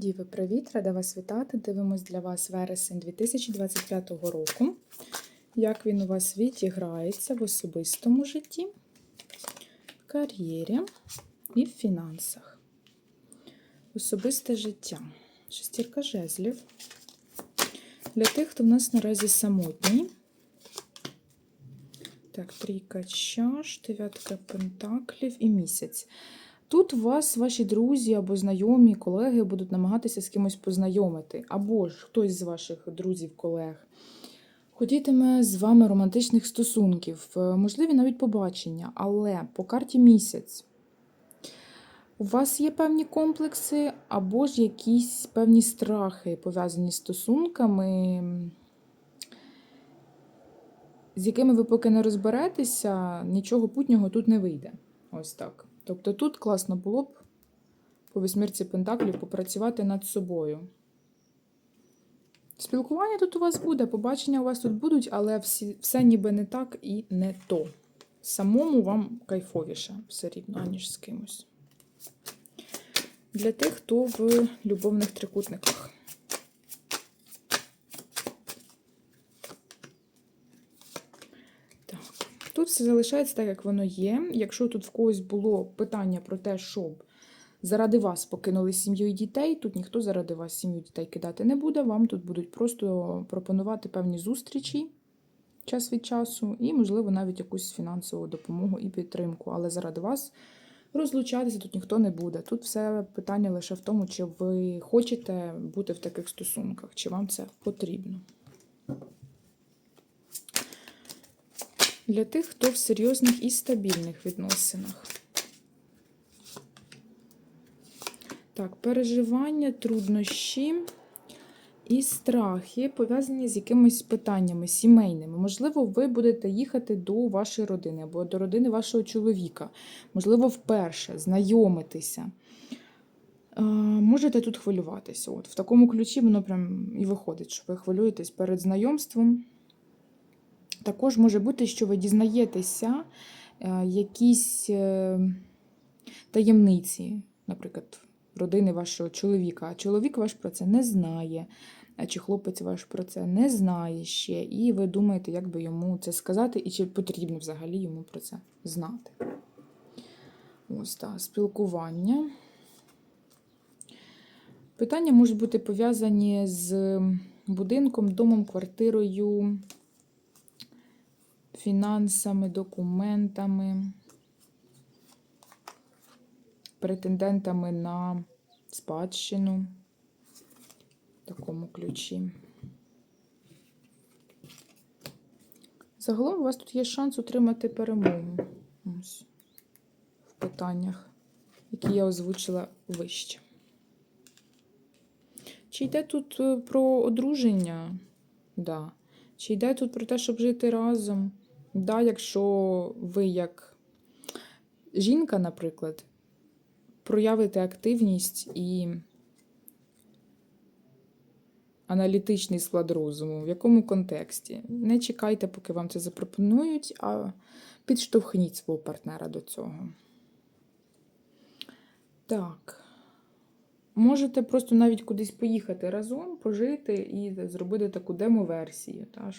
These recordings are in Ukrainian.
Діви, привіт! Рада вас вітати. Дивимось для вас вересень 2025 року. Як він у вас відіграється в особистому житті, кар'єрі і в фінансах. Особисте життя. Шестірка жезлів. Для тих, хто в нас наразі самотній. Так, трійка чаш, дев'ятка пентаклів і місяць. Тут вас ваші друзі або знайомі, колеги будуть намагатися з кимось познайомити, або ж хтось з ваших друзів, колег хотітиме з вами романтичних стосунків, е, можливі навіть побачення, але по карті місяць. У вас є певні комплекси, або ж якісь певні страхи, пов'язані з стосунками, з якими ви поки не розберетеся, нічого путнього тут не вийде. Ось так. Тобто тут класно було б по вісьмірці Пентаклів попрацювати над собою. Спілкування тут у вас буде, побачення у вас тут будуть, але всі, все ніби не так і не то. Самому вам кайфовіше все рівно, аніж з кимось. Для тих, хто в любовних трикутниках. Так. Тут все залишається так, як воно є. Якщо тут в когось було питання про те, щоб заради вас покинули сім'ю і дітей, тут ніхто заради вас сім'ю дітей кидати не буде. Вам тут будуть просто пропонувати певні зустрічі час від часу, і, можливо, навіть якусь фінансову допомогу і підтримку. Але заради вас розлучатися тут ніхто не буде. Тут все питання лише в тому, чи ви хочете бути в таких стосунках, чи вам це потрібно. Для тих, хто в серйозних і стабільних відносинах. Так, переживання, труднощі і страхи пов'язані з якимись питаннями сімейними. Можливо, ви будете їхати до вашої родини або до родини вашого чоловіка. Можливо, вперше знайомитися. Е, Можете тут хвилюватися. От В такому ключі воно прям і виходить, що ви хвилюєтесь перед знайомством. Також може бути, що ви дізнаєтеся е, якісь е, таємниці, наприклад, родини вашого чоловіка, чоловік ваш про це не знає, чи хлопець ваш про це не знає ще, і ви думаєте, як би йому це сказати, і чи потрібно взагалі йому про це знати. Ось так, спілкування. Питання можуть бути пов'язані з будинком, домом, квартирою фінансами, документами, претендентами на спадщину в такому ключі. Загалом у вас тут є шанс отримати перемогу в питаннях, які я озвучила вище. Чи йде тут е, про одруження? Да. Чи йде тут про те, щоб жити разом? Да, якщо ви як жінка, наприклад, проявите активність і аналітичний склад розуму, в якому контексті? Не чекайте, поки вам це запропонують, а підштовхніть свого партнера до цього. Так. Можете просто навіть кудись поїхати разом, пожити і зробити таку демо-версію. Та,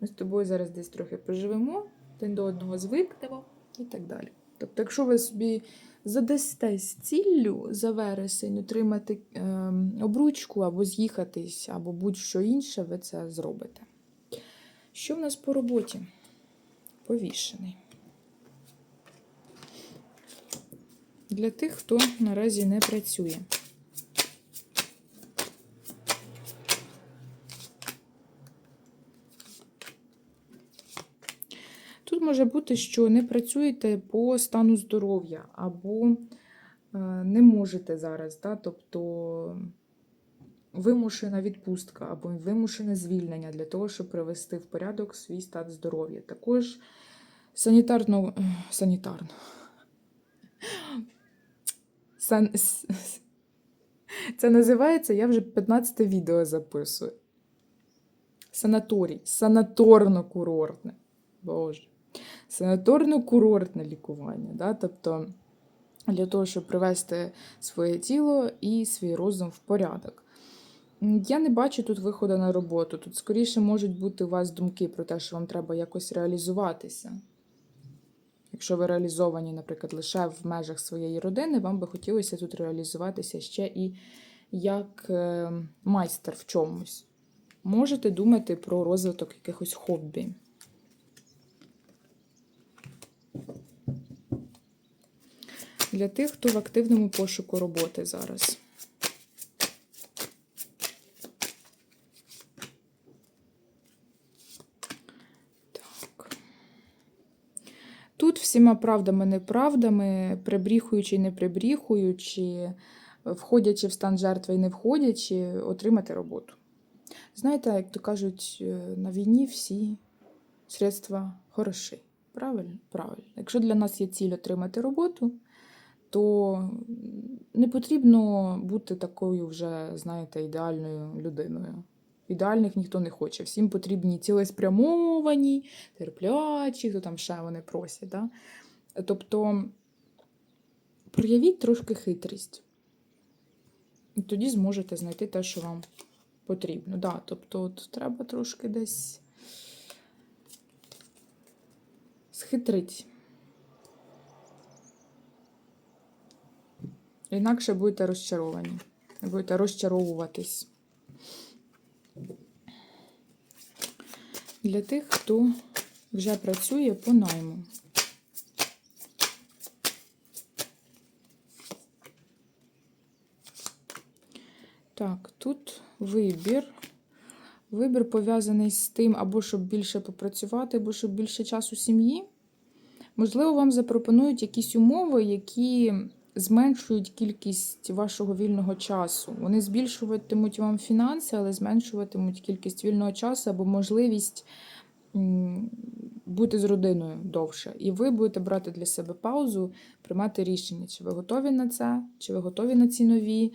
ми з тобою зараз десь трохи поживемо, один до одного звикнемо і так далі. Тобто, якщо ви собі задастесь ціллю за вересень отримати е, обручку або з'їхатись, або будь-що інше, ви це зробите. Що в нас по роботі? Повішений. Для тих, хто наразі не працює. Тут може бути, що не працюєте по стану здоров'я, або е, не можете зараз, да? тобто вимушена відпустка або вимушене звільнення для того, щоб привести в порядок свій стан здоров'я. Також санітарно. санітарно. Сан... Це називається, я вже 15 відео записую. Санаторій, санаторно-курортне. Боже. Санаторно-курортне лікування. Да? Тобто для того, щоб привести своє тіло і свій розум в порядок. Я не бачу тут виходу на роботу. Тут скоріше можуть бути у вас думки про те, що вам треба якось реалізуватися. Якщо ви реалізовані, наприклад, лише в межах своєї родини, вам би хотілося тут реалізуватися ще і як е, майстер в чомусь. Можете думати про розвиток якихось хобі. Для тих, хто в активному пошуку роботи зараз. Тут всіма правдами, неправдами, прибріхуючи, не прибріхуючи, входячи в стан жертви і не входячи, отримати роботу. Знаєте, як то кажуть, е, на війні всі средства хороші. Правильно? Правильно. Якщо для нас є ціль отримати роботу, то не потрібно бути такою вже, знаєте, ідеальною людиною. Ідеальних ніхто не хоче. Всім потрібні цілеспрямовані, терплячі, хто там ще вони просять. Да? Тобто проявіть трошки хитрість. І тоді зможете знайти те, що вам потрібно. Да, тобто от треба трошки десь схитрити. Інакше будете розчаровані. Будете розчаровуватись. Для тих, хто вже працює по найму. Так, тут вибір. Вибір пов'язаний з тим, або щоб більше попрацювати, або щоб більше часу сім'ї. Можливо, вам запропонують якісь умови, які зменшують кількість вашого вільного часу. Вони збільшуватимуть вам фінанси, але зменшуватимуть кількість вільного часу або можливість бути з родиною довше. І ви будете брати для себе паузу, приймати рішення, чи ви готові на це, чи ви готові на ці нові.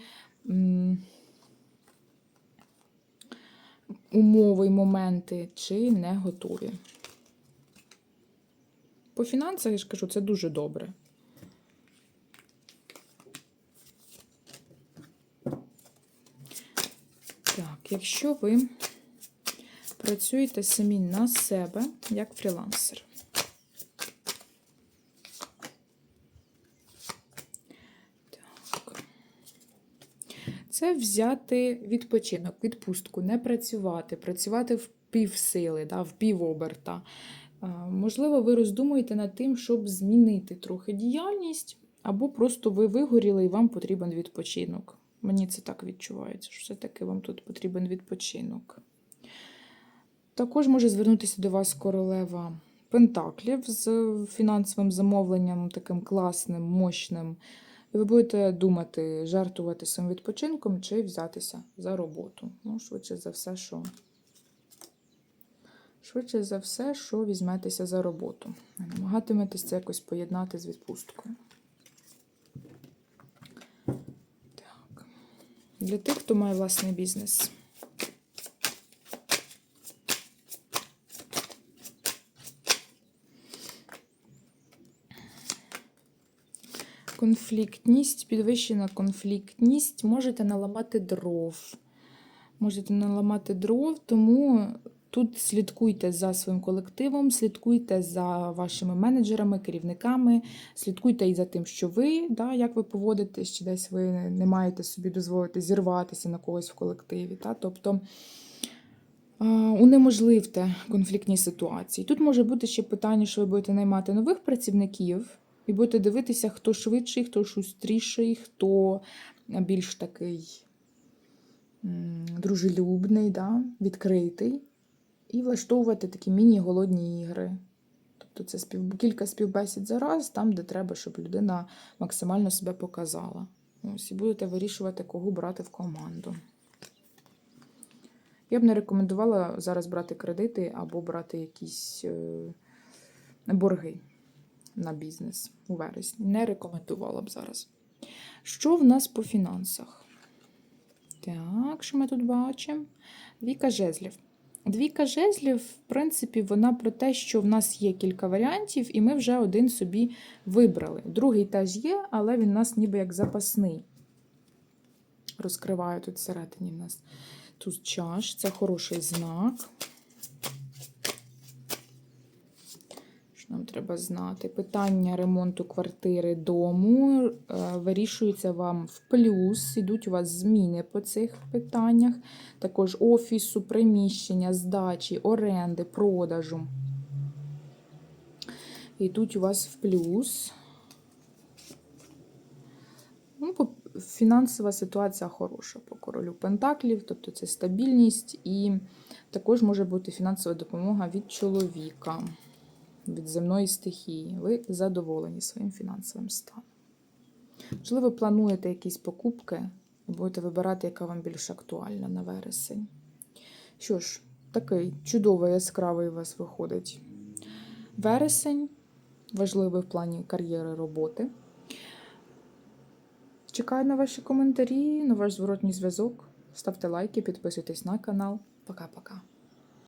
Умови й моменти, чи не готові. По фінансах я ж кажу, це дуже добре. Так, якщо ви працюєте самі на себе як фрілансер. Це взяти відпочинок, відпустку, не працювати, працювати в півсили, да, в півоберта. Можливо, ви роздумуєте над тим, щоб змінити трохи діяльність, або просто ви вигоріли і вам потрібен відпочинок. Мені це так відчувається, що все-таки вам тут потрібен відпочинок. Також може звернутися до вас королева Пентаклів з фінансовим замовленням, таким класним, мощним. І ви будете думати, жертвувати своїм відпочинком чи взятися за роботу. Ну, швидше за все, що. Швидше за все, що візьметеся за роботу. Намагатиметесь це якось поєднати з відпусткою. Для тих, хто має власний бізнес. Конфліктність, підвищена конфліктність, можете наламати дров. Можете наламати дров, тому тут слідкуйте за своїм колективом, слідкуйте за вашими менеджерами, керівниками, слідкуйте і за тим, що ви, да, як ви поводитесь, чи десь ви не маєте собі дозволити зірватися на когось в колективі. Да? Тобто унеможливте конфліктні ситуації. Тут може бути ще питання, що ви будете наймати нових працівників. І будете дивитися, хто швидший, хто шустріший, хто більш такий дружелюбний, да? відкритий. І влаштовувати такі міні-голодні ігри. Тобто це спів... кілька співбесід за раз, там, де треба, щоб людина максимально себе показала. Ось, і будете вирішувати, кого брати в команду. Я б не рекомендувала зараз брати кредити або брати якісь е... борги на бізнес у вересні. Не рекомендувала б зараз. Що в нас по фінансах? Так, що ми тут бачимо? Віка жезлів. Двійка жезлів, в принципі, вона про те, що в нас є кілька варіантів, і ми вже один собі вибрали. Другий теж є, але він у нас ніби як запасний. Розкриваю тут всередині в нас тут чаш. Це хороший знак. Нам треба знати? Питання ремонту квартири дому е, вирішуються вам в плюс. Ідуть у вас зміни по цих питаннях. Також офісу, приміщення, здачі, оренди, продажу. Йдуть у вас в плюс. Ну, фінансова ситуація хороша по королю Пентаклів, тобто це стабільність, і також може бути фінансова допомога від чоловіка, від земної стихії. Ви задоволені своїм фінансовим станом. Можливо, ви плануєте якісь покупки і будете вибирати, яка вам більш актуальна на вересень. Що ж, такий чудовий яскравий у вас виходить вересень, важливий в плані кар'єри роботи. Чекаю на ваші коментарі, на ваш зворотній зв'язок. Ставте лайки, підписуйтесь на канал. Пока-пока.